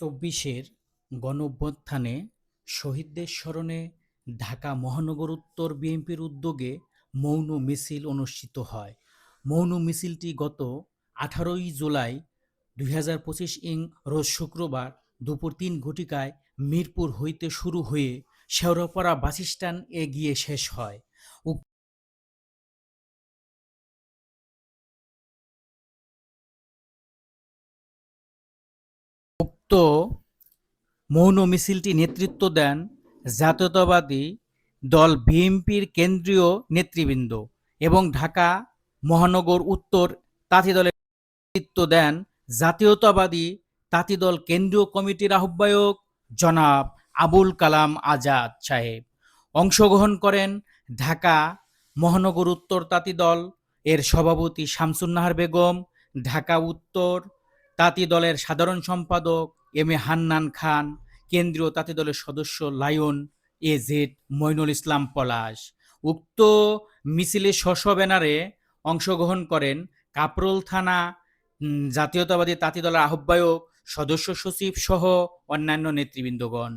চব্বিশের গণঅভ্যুত্থানে শহীদদের স্মরণে ঢাকা মহানগর উত্তর বিএনপির উদ্যোগে মৌন মিছিল অনুষ্ঠিত হয়। মৌন মিছিলটি গত আঠারোই জুলাই দুই হাজার পঁচিশ ইং রোজ শুক্রবার দুপুর তিন ঘটিকায় মিরপুর হইতে শুরু হয়ে শেওড়াপাড়া বাসস্ট্যান্ড এ গিয়ে শেষ হয়। মৌন মিছিলটি নেতৃত্ব দেন জাতীয়তাবাদী দল বিএনপির কেন্দ্রীয় নেতৃবৃন্দ এবং ঢাকা মহানগর উত্তর তাঁতি দলের নেতৃত্ব দেন জাতীয়তাবাদী তাঁতি দল কেন্দ্রীয় কমিটির আহ্বায়ক জনাব আবুল কালাম আজাদ সাহেব। অংশগ্রহণ করেন ঢাকা মহানগর উত্তর তাঁতি দল এর সভাপতি শামসুন্নাহার বেগম, ঢাকা উত্তর তাঁতি দলের সাধারণ সম্পাদক এম এ হান্নান খান, কেন্দ্রীয় তাঁতি দলের সদস্য Lion A Z Moinul Islam Palash. উক্ত মিছিলে শস্য ব্যানারে অংশগ্রহণ করেন কাপরুল থানা জাতীয়তাবাদী তাঁতি দলের আহ্বায়ক, সদস্য সচিব সহ অন্যান্য নেতৃবৃন্দগণ।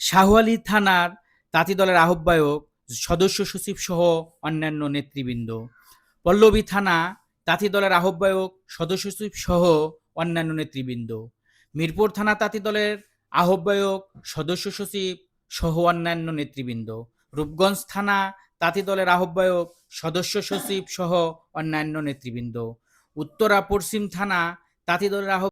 শাহওয়ালি থানার তাঁতি দলের আহ্বায়ক, সদস্য সচিব সহ অন্যান্য নেতৃবৃন্দ। পল্লবী থানা তাঁতি দলের আহ্বায়ক, সদস্য সচিব সহ অন্যান্য নেতৃবৃন্দ। মিরপুর থানা তাঁতি দলের আহ্বায়ক সদস্য সচিব সহ অন্যান্য নেতৃবৃন্দ। রূপগঞ্জ থানা তাঁতি দলের আহ্বায়ক সদস্য সচিব সহ অন্যান্য নেতৃবৃন্দ। উত্তরা পশ্চিম থানা তাঁতি দলের আহ্বায়ক